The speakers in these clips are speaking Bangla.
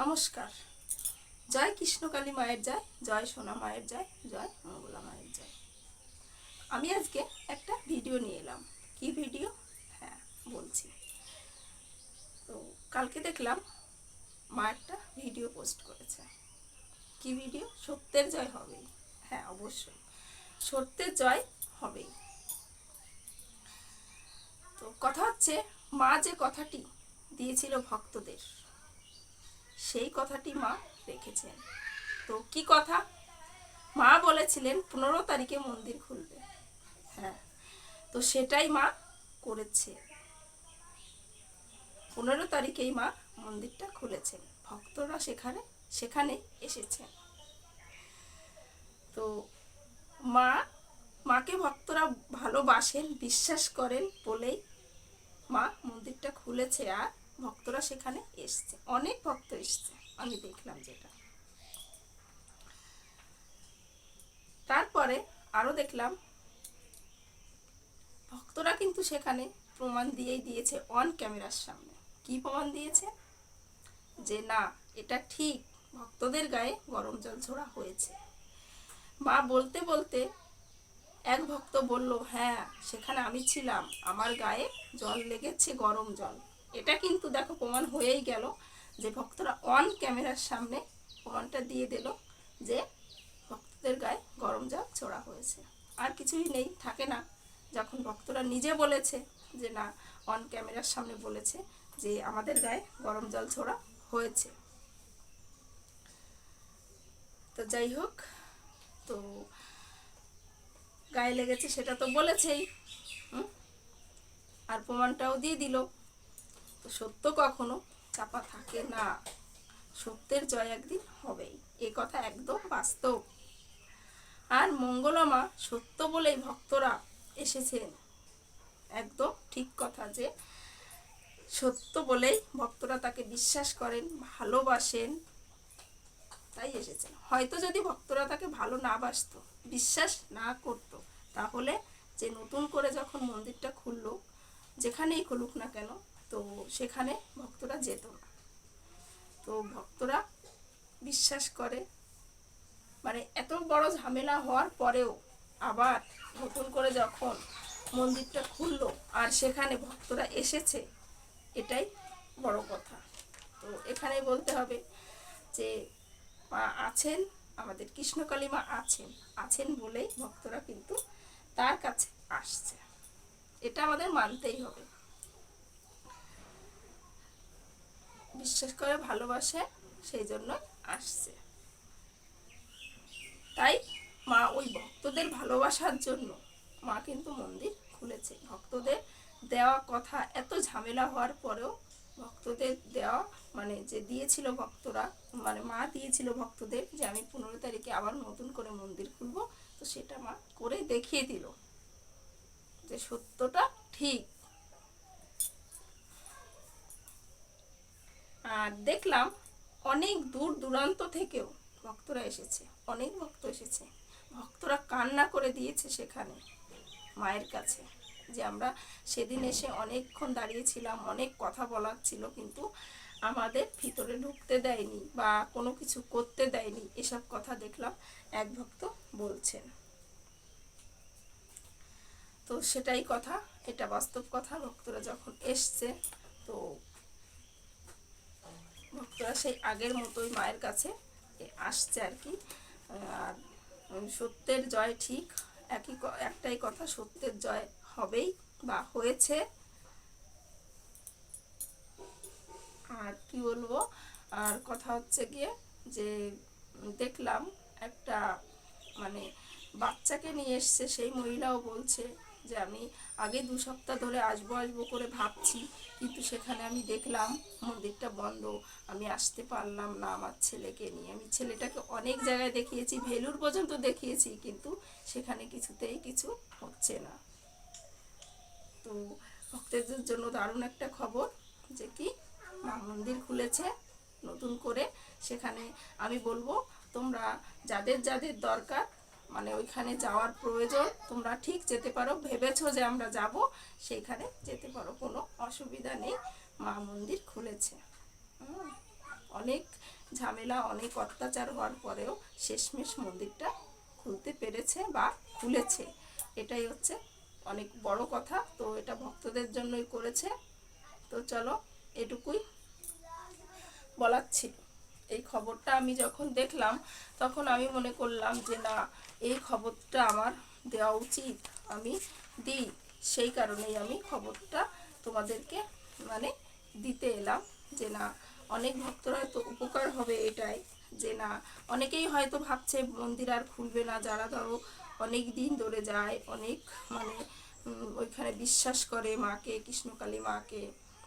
নমস্কার। জয় কৃষ্ণকালী মায়ের জয় জয় সোনা মায়ের জয় জয় মঙ্গলা মায়ের জয়। আমি আজকে একটা ভিডিও নিয়ে এলাম। কি ভিডিও? হ্যাঁ বলছি। তো কালকে দেখলাম মা একটা ভিডিও পোস্ট করেছে। কি ভিডিও? সত্যের জয় হবেই। হ্যাঁ অবশ্যই। সত্যের জয় হবেই। তো কথা হচ্ছে, মা যে কথাটি দিয়েছিল ভক্তদের সেই কথাটি মা রেখেছেন। তো কি কথা? মা বলেছিলেন, পনেরো তারিখে মন্দির খুলবে। হ্যাঁ তো সেটাই মা করেছে। পনেরো তারিখেই মা মন্দিরটা খুলেছেন। ভক্তরা সেখানে সেখানে এসেছেন। তো মা, মাকে ভক্তরা ভালোবাসেন, বিশ্বাস করেন বলেই মা মন্দিরটা খুলেছে। আর ভক্তরা সেখানে এসছে। অনেক ভক্ত এসছে। আমি দেখলাম যেটা। তারপরে আরও দেখলাম, ভক্তরা কিন্তু সেখানে প্রমাণ দিয়েই দিয়েছে অন ক্যামেরার সামনে। কি প্রমাণ দিয়েছে? যে না, এটা ঠিক, ভক্তদের গায়ে গরম জল ছোড়া হয়েছে। মা বলতে বলতে এক ভক্ত বলল হ্যাঁ সেখানে আমি ছিলাম। আমার গায়ে জল লেগেছে, গরম জল। এটা কিন্তু দেখো প্রমাণ হয়েই গেল যে ভক্তরা অন ক্যামেরার সামনে প্রমাণটা দিয়ে দিল যে ভক্তদের গায়ে গরম জল ছোড়া হয়েছে। আর কিছুই নেই, থাকে না। যখন ভক্তরা নিজে বলেছে যে না অন ক্যামেরার সামনে বলেছে যে আমাদের গায়ে গরম জল ছোড়া হয়েছে। তো যাই হোক, তো গায়ে লেগেছে সেটা তো বলেছেই। আর প্রমাণটাও দিয়ে দিল। তো সত্য কখনো চাপা থাকে না। সত্যের জয় একদিন হবেই। এ কথা একদম বাস্তব। আর মঙ্গলমা সত্য বলেই ভক্তরা এসেছেন। একদম ঠিক কথা যে সত্য বলেই ভক্তরা তাকে বিশ্বাস করেন, ভালোবাসেন, তাই এসেছেন। হয়তো যদি ভক্তরা তাকে ভালো না বাসতো, বিশ্বাস না করতো, তাহলে যে নতুন করে যখন মন্দিরটা খুললো, যেখানেই খুলুক না কেন তো সেখানে ভক্তরা যেত না। তো ভক্তরা বিশ্বাস করে মানে এত বড় ঝামেলা হওয়ার পরেও আবার নতুন করে যখন মন্দিরটা খুললো আর সেখানে ভক্তরা এসেছে, এটাই বড় কথা। তো এখানে বলতে হবে যে, মা আছেন, আমাদের কৃষ্ণকালী মা আছেন আছেন বলেই ভক্তরা কিন্তু তার কাছে আসছে। এটা আমাদের মানতেই হবে। বিশ্বাস করে, ভালোবাসে, সেই জন্য আসছে। তাই মা ওই ভক্তদের ভালোবাসার জন্য মা কিন্তু মন্দির খুলেছে। ভক্তদের দেওয়া কথা এত ঝামেলা হওয়ার পরেও ভক্তদের দেওয়া মানে যে দিয়েছিল ভক্তরা মানে মা দিয়েছিল ভক্তদের যে আমি পনেরো তারিখে আবার নতুন করে মন্দির খুলব, তো সেটা মা করে দেখিয়ে দিল। যে সত্যটা ঠিক। আর দেখলাম অনেক দূর দূরান্ত থেকেও ভক্তরা এসেছে, অনেক ভক্ত এসেছে। ভক্তরা কান্না করে দিয়েছে সেখানে মায়ের কাছে যে আমরা সেদিন এসে অনেকক্ষণ দাঁড়িয়েছিলাম, অনেক কথা বলার ছিল কিন্তু আমাদের ভিতরে ঢুকতে দেয়নি বা কোনো কিছু করতে দেয়নি। এসব কথা দেখলাম এক ভক্ত বলছেন। তো সেটাই কথা, এটা বাস্তব কথা। ভক্তরা যখন এসছে তো ভক্তরা সেই আগের মতোই মায়ের কাছে আসছে আর কি। আর সত্যের জয় ঠিক, একই একটাই কথা, সত্যের জয় হবেই বা হয়েছে। আর কি বলব? আর কথা হচ্ছে গিয়ে যে দেখলাম একটা মানে বাচ্চাকে নিয়ে এসছে, সেই মহিলাও বলছে যে আমি আগে দু সপ্তাহ ধরে আসব আসব করে ভাবছি, কিন্তু সেখানে আমি দেখলাম মন্দিরটা বন্ধ। আমি আসতে পারলাম না আমার ছেলেকে নিয়ে। আমি ছেলেটাকে অনেক জায়গায় দেখিয়েছি, ভেলুর পর্যন্ত দেখিয়েছি, কিন্তু সেখানে কিছুতেই কিছু হচ্ছে না। তো ভক্তদের জন্য দারুণ একটা খবর যে কি, মা মন্দির খুলেছে নতুন করে। সেখানে আমি বলব, তোমরা যাদের যাদের দরকার মানে ওইখানে যাওয়ার প্রয়োজন। তোমরা ঠিক যেতে পারো, ভেবেছো যে আমরা যাব সেইখানে যেতে পারো, কোনো অসুবিধা নেই। মা মন্দির খুলেছে। অনেক ঝামেলা, অনেক অত্যাচার হওয়ার পরেও শেষমেশ মন্দিরটা খুলতে পেরেছে বা খুলেছে। এটাই হচ্ছে অনেক বড় কথা, তো এটা ভক্তদের জন্যই করেছে। তো চলো, এটুকুই বলার ছিল। এই খবরটা আমি যখন দেখলাম, তখন আমি মনে করলাম যে, না, এই খবরটা আমার দেওয়া উচিত, আমি দিই। সেই কারণেই আমি খবরটা তোমাদেরকে মানে দিতে এলাম যে, না, অনেক ভক্তরা হয়তো উপকার হবে এটাই, যে, না, অনেকেই হয়তো ভাবছে মন্দির আর খুলবে না। যারা ধরো অনেক দিন ধরে যায়, অনেক মানে ওইখানে বিশ্বাস করে মাকে, কৃষ্ণকালী মাকে,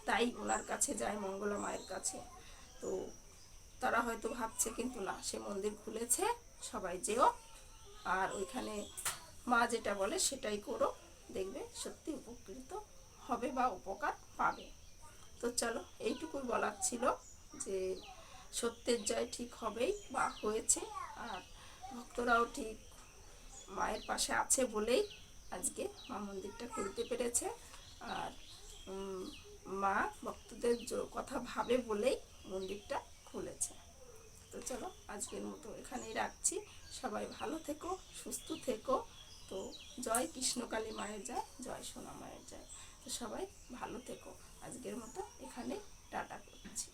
তাই ওনার কাছে যায়, মঙ্গলা মায়ের কাছে। তো তারা হয়তো ভাবছে, কিন্তু না, সে মন্দির খুলেছে, সবাই যেও। আর ওইখানে মা যেটা বলে, সেটাই করো। দেখবে সত্যি উপকৃত হবে বা উপকার পাবে। তো চলো, এইটুকুই বলার ছিল যে সত্যের জয় ঠিক হবেই বা হয়েছে। আর ভক্তরাও ঠিক মায়ের পাশে আছে বলেই আজকে মা মন্দিরটা খুলতে পেরেছে। আর মা ভক্তদের কথা ভাবে বলেই মন্দিরটা খুলেছে। তো চলো আজকের মতো এখানেই রাখছি। সবাই ভালো থেকো, সুস্থ থেকো। তো জয় কৃষ্ণকালী মায়ের যায় জয় সোনা মায়ের যায় তো সবাই ভালো থেকো। আজকের মতো এখানে টাটা করছি।